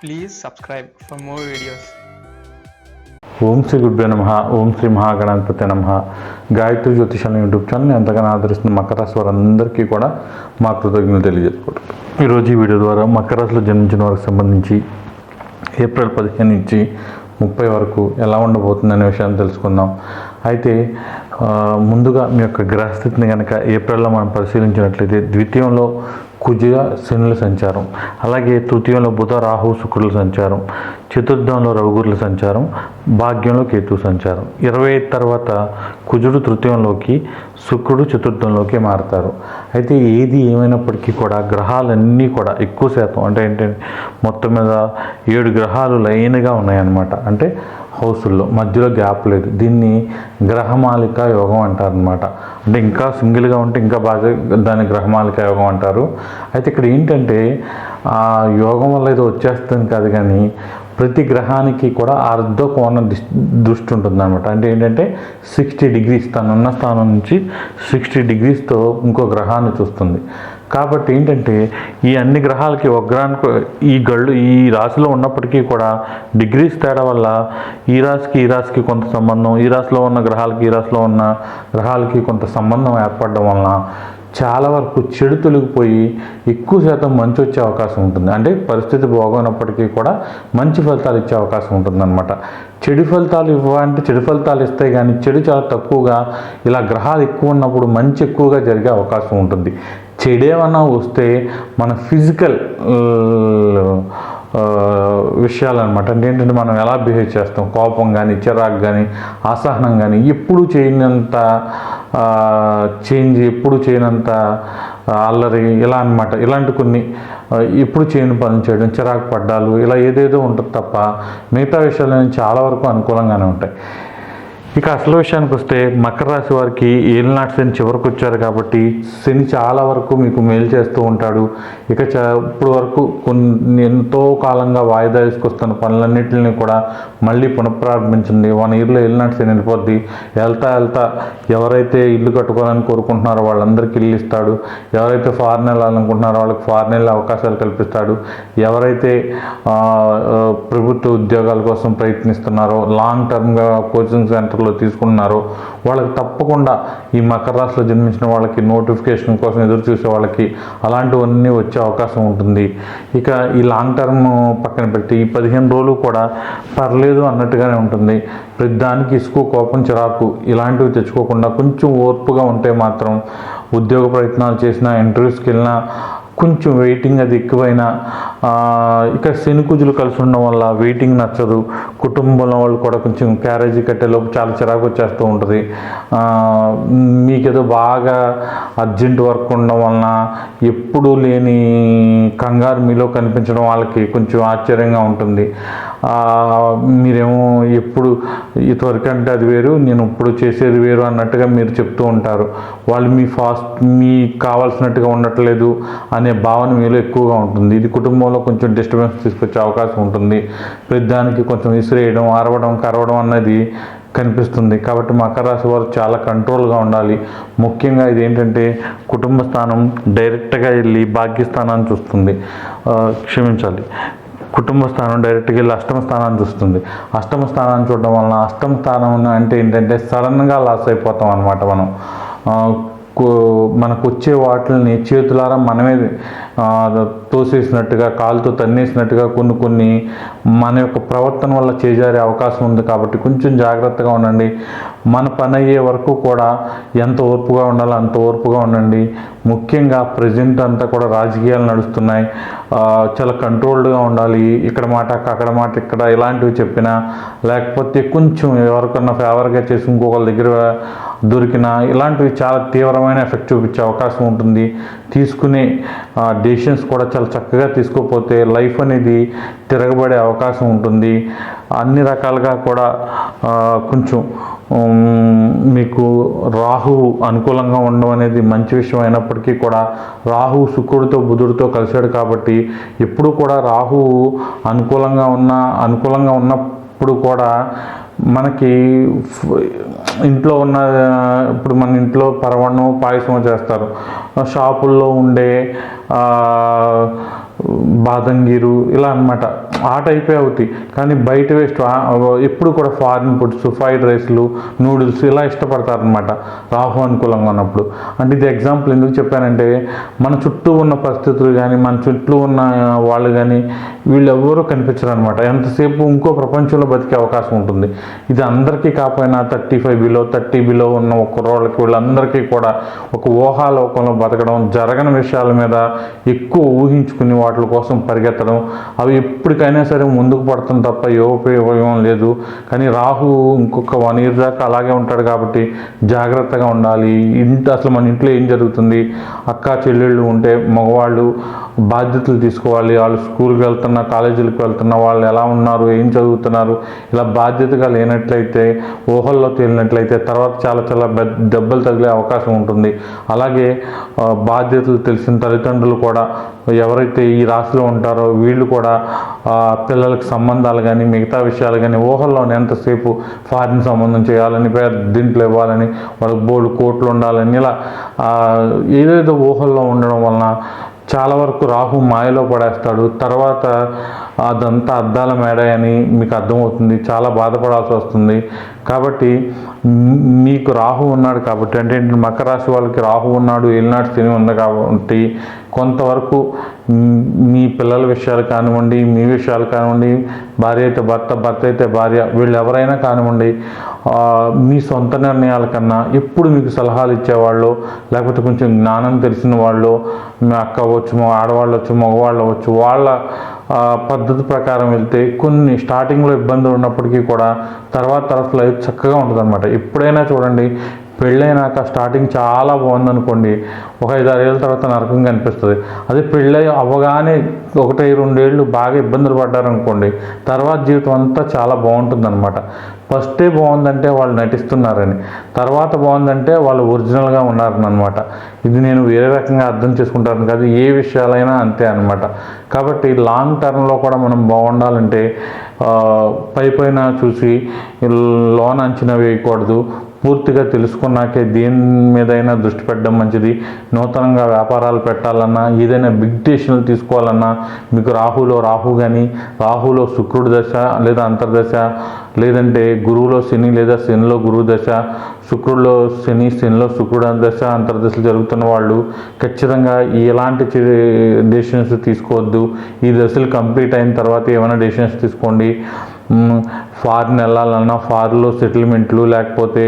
Please subscribe for more videos ఓం శ్రీ గుడ్బే నమ ఓం శ్రీ మహాగణాధిపతి నమ. గాయత్రి జ్యోతిషాల యూట్యూబ్ ఛానల్ని ఎంతగానో ఆదరిస్తున్న మకర రాశి వారందరికీ కూడా మా కృతజ్ఞతలు తెలియజేసుకుంటాం ఈరోజు ఈ వీడియో ద్వారా మకర రాశిలో జన్మించిన వారికి సంబంధించి ఏప్రిల్ పదిహేను నుంచి ముప్పై వరకు ఎలా ఉండబోతుంది అనే విషయాన్ని తెలుసుకుందాం. అయితే ముందుగా మీ యొక్క గ్రహస్థితిని కనుక ఏప్రిల్లో మనం పరిశీలించినట్లయితే ద్వితీయంలో కుజ శనుల సంచారం అలాగే తృతీయంలో బుధ రాహు శుక్రుల సంచారం చతుర్థంలో రవిగురుల సంచారం భాగ్యంలో కేతు సంచారం. ఇరవై ఐదు తర్వాత కుజుడు తృతీయంలోకి శుక్రుడు చతుర్థంలోకి మారతారు. అయితే ఏది ఏమైనప్పటికీ కూడా గ్రహాలన్నీ కూడా ఎక్కువ శాతం అంటే ఏంటంటే మొత్తం మీద ఏడు గ్రహాలు లైన్గా ఉన్నాయన్నమాట. అంటే హౌసుల్లో. మధ్యలో గ్యాప్ లేదు. దీన్ని గ్రహమాలిక యోగం అంటారు అనమాట అంటే ఇంకా సింగిల్గా ఉంటే ఇంకా బాగా దాన్ని గ్రహమాలిక యోగం అంటారు. అయితే ఇక్కడ ఏంటంటే ఆ యోగం వల్ల ఏదో వచ్చేస్తుంది కాదు కానీ ప్రతి గ్రహానికి కూడా అర్ధ కోణం దృష్టి ఉంటుంది అనమాట అంటే ఏంటంటే సిక్స్టీ డిగ్రీస్ తనున్న స్థానం నుంచి సిక్స్టీ డిగ్రీస్తో ఇంకో గ్రహాన్ని చూస్తుంది. కాబట్టి ఏంటంటే ఈ అన్ని గ్రహాలకి ఒక గ్రహానికి ఈ గళ్ళు ఈ రాశిలో ఉన్నప్పటికీ కూడా డిగ్రీస్ తేడా వల్ల ఈ రాశికి ఈ రాశికి కొంత సంబంధం ఈ రాశిలో ఉన్న గ్రహాలకి ఈ రాశిలో ఉన్న గ్రహాలకి కొంత సంబంధం ఏర్పడడం వలన చాలా వరకు చెడు తొలగిపోయి ఎక్కువ శాతం మంచి వచ్చే అవకాశం ఉంటుంది. అంటే పరిస్థితి బాగున్నప్పటికీ కూడా మంచి ఫలితాలు ఇచ్చే అవకాశం ఉంటుందన్నమాట. చెడు ఫలితాలు ఇవ్వాలంటే చెడు ఫలితాలు ఇస్తాయి కానీ చెడు చాలా తక్కువగా ఇలా గ్రహాలు ఎక్కువ ఉన్నప్పుడు మంచి ఎక్కువగా జరిగే అవకాశం ఉంటుంది. చెడేమన్నా వస్తే మన ఫిజికల్ విషయాలన్నమాట అంటే ఏంటంటే మనం ఎలా బిహేవ్ చేస్తాం? కోపం కానీ చిరాకు కానీ అసహనం కానీ ఎప్పుడు చేయనంత చేంజ్ ఎప్పుడు చేయనంత అల్లరి ఇలా అన్నమాట ఇలాంటి కొన్ని ఎప్పుడు చేయని పనులు చేయడం చిరాకు పడ్డాలు ఇలా ఏదేదో ఉంటుంది తప్ప మిగతా విషయాలు చాలా వరకు అనుకూలంగానే ఉంటాయి. ఇక అసలు విషయానికి వస్తే మకర రాశి వారికి ఏలినాటి శని చివరికి వచ్చారు కాబట్టి శని చాలా వరకు మీకు మేలు చేస్తూ ఉంటాడు. ఇక చ ఇప్పుడు వరకు కొన్ని ఎంతో కాలంగా వాయిదా వేసుకొస్తున్న పనులన్నింటిని కూడా మళ్ళీ పునఃప్రారంభించండి వన్ ఇయర్లో ఏలినాటి శని వెళ్ళిపోద్ది వెళ్తా వెళ్తా ఎవరైతే ఇల్లు కట్టుకోవాలని కోరుకుంటున్నారో వాళ్ళందరికీ ఇల్లు ఇస్తాడు. ఎవరైతే ఫారెన్ వెళ్ళాలనుకుంటున్నారో వాళ్ళకి ఫారెన్ వెళ్ళే అవకాశాలు కల్పిస్తాడు. ఎవరైతే ప్రభుత్వ ఉద్యోగాల కోసం ప్రయత్నిస్తున్నారో లాంగ్ టర్మ్గా కోచింగ్ సెంటర్ సెంటర్లో తీసుకుంటున్నారో. వాళ్ళకి తప్పకుండా ఈ మకర రాశిలో జన్మించిన వాళ్ళకి నోటిఫికేషన్ కోసం ఎదురు చూసే వాళ్ళకి అలాంటివన్నీ వచ్చే అవకాశం ఉంటుంది. ఇక ఈ లాంగ్ టర్మ్ పక్కన పెట్టి ఈ పదిహేను రోజులు కూడా పర్లేదు అన్నట్టుగానే ఉంటుంది. ప్రతి దానికి ఇసుకు కోపం చిరాకు ఇలాంటివి తెచ్చుకోకుండా కొంచెం ఓర్పుగా ఉంటే మాత్రం ఉద్యోగ ప్రయత్నాలు చేసినా ఇంటర్వ్యూస్కి వెళ్ళినా కొంచెం వెయిటింగ్ అది ఎక్కువైనా ఇక్కడ శనికూజులు కలిసి ఉండడం వల్ల వెయిటింగ్ నచ్చదు. కుటుంబంలో వాళ్ళు కూడా కొంచెం క్యారేజీ కట్టేలోపు చాలా చిరాకు వచ్చేస్తూ ఉంటుంది. మీకేదో బాగా అర్జెంట్ వర్క్ ఉండడం వలన ఎప్పుడూ లేని కంగారు మీలో కనిపించడం వాళ్ళకి కొంచెం ఆశ్చర్యంగా ఉంటుంది. మీరేమో ఎప్పుడు ఇదివరకు అంటే అది వేరు నేను ఇప్పుడు చేసేది వేరు అన్నట్టుగా మీరు చెప్తూ ఉంటారు. వాళ్ళు మీ ఫాస్ట్ మీకు కావాల్సినట్టుగా ఉండట్లేదు అనే భావన మీలో ఎక్కువగా ఉంటుంది. ఇది కుటుంబంలో కొంచెం డిస్టర్బెన్స్ తీసుకొచ్చే అవకాశం ఉంటుంది. పెద్దానికి కొంచెం విసిరేయడం అరవడం కరవడం అన్నది కనిపిస్తుంది. కాబట్టి మకర రాశి వారు చాలా కంట్రోల్గా ఉండాలి. ముఖ్యంగా ఇది ఏంటంటే కుటుంబ స్థానం డైరెక్ట్గా వెళ్ళి భాగ్యస్థానాన్ని చూస్తుంది. క్షమించాలి. కుటుంబ స్థానం డైరెక్ట్గా వెళ్ళి అష్టమ స్థానాన్ని చూస్తుంది. అష్టమ స్థానాన్ని చూడడం వలన అష్టమ స్థానం అంటే ఏంటంటే సడన్గా లాస్ అయిపోతాం అనమాట మనం. మనకు వచ్చే వాటిని చేతులారా మనమే తోసేసినట్టుగా కాలుతో తన్నేసినట్టుగా కొన్ని కొన్ని మన యొక్క ప్రవర్తన వల్ల చేజారే అవకాశం ఉంది కాబట్టి కొంచెం జాగ్రత్తగా ఉండండి. మన పని అయ్యే వరకు కూడా ఎంత ఓర్పుగా ఉండాలో అంత ఓర్పుగా ఉండండి. ముఖ్యంగా ప్రజెంట్ అంతా కూడా రాజకీయాలు నడుస్తున్నాయి. చాలా కంట్రోల్డ్గా ఉండాలి. ఇక్కడ మాట అక్కడ మాట ఇక్కడ ఇలాంటివి చెప్పినా లేకపోతే కొంచెం ఎవరికన్నా ఫేవర్గా చేసి ఇంకొకరి దగ్గర దొరికినా ఇలాంటివి చాలా తీవ్రమైన ఎఫెక్ట్ చూపించే అవకాశం ఉంటుంది. తీసుకునే డెసిషన్స్ కూడా చాలా చక్కగా తీసుకోకపోతే లైఫ్ అనేది తిరగబడే అవకాశం ఉంటుంది. అన్ని రకాలుగా కూడా కొంచెం మీకు రాహు అనుకూలంగా ఉండడం అనేది మంచి విషయం అయినప్పటికీ కూడా రాహు శుక్రుడితో బుధుడితో కలిశాడు కాబట్టి ఎప్పుడు కూడా రాహు అనుకూలంగా ఉన్న అనుకూలంగా ఉన్నప్పుడు కూడా మనకి ఇంట్లో ఉన్న ఇప్పుడు మన ఇంట్లో పరవణం పాయసం చేస్తారు. షాపుల్లో ఉండే బాదంగీరు ఇలా అన్నమాట. ఆ టైపే అవుతాయి. కానీ బయట వేస్ట్. ఎప్పుడు కూడా ఫారిన్ ఫుడ్స్ ఫ్రైడ్ రైస్లు నూడిల్స్ ఇలా ఇష్టపడతారనమాట రాహు అనుకూలంగా ఉన్నప్పుడు. అంటే ఇది ఎగ్జాంపుల్ ఎందుకు చెప్పానంటే మన చుట్టూ ఉన్న పరిస్థితులు కానీ మన చుట్టూ ఉన్న వాళ్ళు కానీ వీళ్ళు ఎవరూ కనిపించరు అనమాట ఎంతసేపు ఇంకో ప్రపంచంలో బతికే అవకాశం ఉంటుంది. ఇది అందరికీ కాకపోయినా thirty five below thirty below ఉన్న ఒక కుర్రోళ్ళకి వీళ్ళందరికీ కూడా ఒక ఊహాలోకంలో బతకడం జరగని విషయాల మీద ఎక్కువ ఊహించుకుని వాటి కోసం పరిగెత్తడం అవి ఎప్పటికైనా సరే ముందుకు పడతాం తప్ప ఏ ఉపయోగం లేదు. కానీ రాహు ఇంకొక వన్ ఇయర్ దాకా అలాగే ఉంటాడు కాబట్టి జాగ్రత్తగా ఉండాలి. ఇంటి అసలు మన ఇంట్లో ఏం జరుగుతుంది? అక్క చెల్లెళ్ళు ఉంటే మగవాళ్ళు బాధ్యతలు తీసుకోవాలి. వాళ్ళు స్కూల్కి వెళ్తున్నా కాలేజీలకు వెళ్తున్నా వాళ్ళు ఎలా ఉన్నారు ఏం చదువుతున్నారు ఇలా బాధ్యతగా లేనట్లయితే ఊహల్లో తేలినట్లయితే తర్వాత చాలా చాలా దెబ్బలు తగిలే అవకాశం ఉంటుంది. అలాగే బాధ్యతలు తెలిసిన తల్లిదండ్రులు కూడా ఎవరైతే ఈ రాశిలో ఉంటారో వీళ్ళు కూడా పిల్లలకు సంబంధాలు కానీ మిగతా విషయాలు కానీ ఊహల్లోనే ఎంతసేపు ఫారిన్ సంబంధం చేయాలని దీంట్లో ఇవ్వాలని వాళ్ళకి బోర్డు కోట్లు ఉండాలని ఇలా ఏదేదో ఊహల్లో ఉండడం వలన చాలా వరకు రాహు మాయలో పడేస్తాడు. తర్వాత అదంతా అద్దాల మేడ అని మీకు అర్థమవుతుంది. చాలా బాధపడాల్సి వస్తుంది. కాబట్టి మీకు రాహు ఉన్నాడు కాబట్టి అంటే మకర రాశి వాళ్ళకి రాహు ఉన్నాడు ఏలినాడు శని ఉంది కాబట్టి కొంతవరకు మీ పిల్లల విషయాలు కానివ్వండి మీ విషయాలు కానివ్వండి భార్య అయితే భర్త భర్త అయితే భార్య వీళ్ళు ఎవరైనా కానివ్వండి మీ సొంత నిర్ణయాల కన్నా ఎప్పుడు మీకు సలహాలు ఇచ్చేవాళ్ళు లేకపోతే కొంచెం జ్ఞానం తెలిసిన వాళ్ళు మీ అక్క వచ్చు మా ఆడవాళ్ళు వచ్చు మగవాళ్ళు అవ్వచ్చు వాళ్ళ పద్ధతి ప్రకారం వెళ్తే కొన్ని స్టార్టింగ్లో ఇబ్బందులు ఉన్నప్పటికీ కూడా తర్వాత తర్వాత లైఫ్ చక్కగా ఉంటుంది అనమాట ఎప్పుడైనా చూడండి పెళ్ళైనాక స్టార్టింగ్ చాలా బాగుందనుకోండి. ఒక ఐదు ఆరు ఏళ్ళ తర్వాత నరకంగా అనిపిస్తుంది అదే పెళ్ళై అవ్వగానే ఒకటి రెండేళ్ళు బాగా ఇబ్బందులు పడ్డారనుకోండి తర్వాత జీవితం అంతా చాలా బాగుంటుంది అనమాట ఫస్టే బాగుందంటే వాళ్ళు నటిస్తున్నారని తర్వాత బాగుందంటే వాళ్ళు ఒరిజినల్గా ఉన్నారని అనమాట ఇది నేను వేరే రకంగా అర్థం చేసుకుంటాను కాదు ఏ విషయాలైనా అంతే అనమాట కాబట్టి లాంగ్ టర్మ్లో కూడా మనం బాగుండాలంటే పై పైన చూసి లోన్ అంచనా వేయకూడదు పూర్తిగా తెలుసుకున్నాకే దేని మీదైనా దృష్టి పెట్టడం మంచిది. నూతనంగా వ్యాపారాలు పెట్టాలన్నా ఏదైనా బిగ్ డెసిషన్లు తీసుకోవాలన్నా మీకు రాహులో రాహు కానీ రాహులో శుక్రుడి దశ లేదా అంతర్దశ లేదంటే గురువులో శని లేదా శనిలో గురువు దశ శుక్రుడిలో శని శనిలో శుక్రుడు దశ అంతర్దశలు జరుగుతున్న వాళ్ళు ఖచ్చితంగా ఎలాంటి డెసిషన్స్ తీసుకోవద్దు. ఈ దశలు కంప్లీట్ అయిన తర్వాత ఏమైనా డెసిషన్స్ తీసుకోండి. ఫారిన్ వెళ్ళాలన్నా ఫారిన్లో సెటిల్మెంట్లు లేకపోతే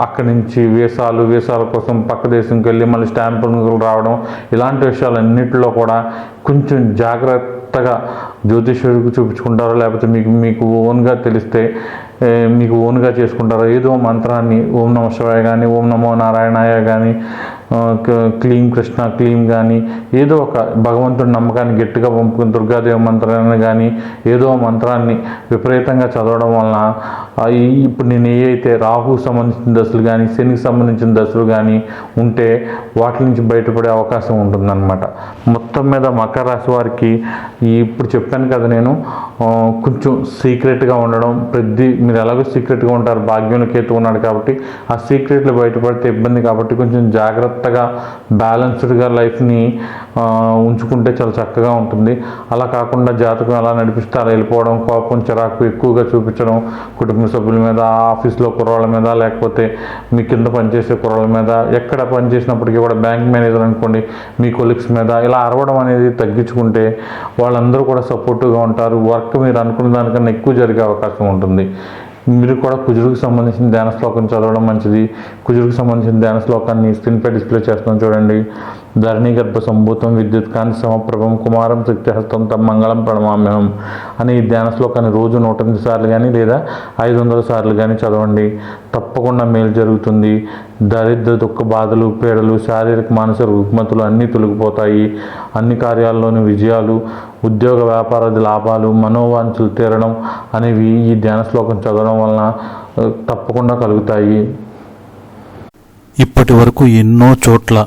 అక్కడి నుంచి వీసాలు వీసాల కోసం పక్క దేశంకి వెళ్ళి మళ్ళీ స్టాంపులు రావడం ఇలాంటి విషయాలన్నింటిలో కూడా కొంచెం జాగ్రత్తగా జ్యోతిష్యుడికి చూపించుకుంటారో లేకపోతే మీకు మీకు ఓన్గా తెలిస్తే మీకు ఓన్గా చేసుకుంటారో ఏదో మంత్రాన్ని ఓం నమ శివాయ కానీ ఓం నమో నారాయణాయ కానీ క్లీం కృష్ణ క్లీం కానీ ఏదో ఒక భగవంతుడి నమ్మకాన్ని గట్టిగా పంపుకుని దుర్గాదేవి మంత్రాన్ని కానీ ఏదో మంత్రాన్ని విపరీతంగా చదవడం వలన ఇప్పుడు నేను ఏవైతే రాహుకు సంబంధించిన దశలు కానీ శనికి సంబంధించిన దశలు కానీ ఉంటే వాటి నుంచి బయటపడే అవకాశం ఉంటుందన్నమాట. మొత్తం మీద మకర రాశి వారికి ఇప్పుడు చెప్పాను కదా నేను కొంచెం సీక్రెట్గా ఉండడం ప్రతి మీరు ఎలాగో సీక్రెట్గా ఉంటారు భాగ్యంలో కేతు ఉన్నాడు కాబట్టి ఆ సీక్రెట్లు బయటపడితే ఇబ్బంది కాబట్టి కొంచెం జాగ్రత్తగా బ్యాలెన్స్డ్గా లైఫ్ని ఉంచుకుంటే చాలా చక్కగా ఉంటుంది. అలా కాకుండా జాతకం ఎలా నడిపిస్తే అలా వెళ్ళిపోవడం కోపం చిరాకు ఎక్కువగా చూపించడం కుటుంబ సభ్యుల మీద ఆఫీస్లో కుర్రాళ్ళ మీద లేకపోతే మీ కింద పనిచేసే కుర్రాళ్ళ మీద ఎక్కడ పనిచేసినప్పటికీ కూడా బ్యాంక్ మేనేజర్ అనుకోండి మీ కొలీగ్స్ మీద ఇలా అరవడం అనేది తగ్గించుకుంటే వాళ్ళందరూ కూడా సపోర్టివ్గా ఉంటారు. వర్క్ మీరు అనుకున్న దానికన్నా ఎక్కువ జరిగే అవకాశం ఉంటుంది. మీరు కూడా కుజుడికి సంబంధించిన ధ్యాన శ్లోకం చదవడం మంచిది. కుజుడికి సంబంధించిన ధ్యాన శ్లోకాన్ని స్క్రీన్పై డిస్ప్లే చేస్తాం చూడండి. ధరణి గర్భ సంభూతం విద్యుత్ కాంతి సమప్రభం కుమారం శక్తిహస్తం తమ మంగళం ప్రణమామ్యం అని ఈ ధ్యాన శ్లోకాన్ని రోజు నూట ఎనిమిది సార్లు కానీ లేదా ఐదు వందల సార్లు కానీ చదవండి. తప్పకుండా మేలు జరుగుతుంది. దరిద్ర దుఃఖ బాధలు పీడలు శారీరక మానసిక రుగ్మతులు అన్నీ తొలగిపోతాయి. అన్ని కార్యాల్లోని విజయాలు ఉద్యోగ వ్యాపారాది లాభాలు మనోవాంఛలు తీరడం అనేవి ఈ ధ్యాన శ్లోకం చదవడం వలన తప్పకుండా కలుగుతాయి. ఇప్పటి వరకు ఎన్నో చోట్ల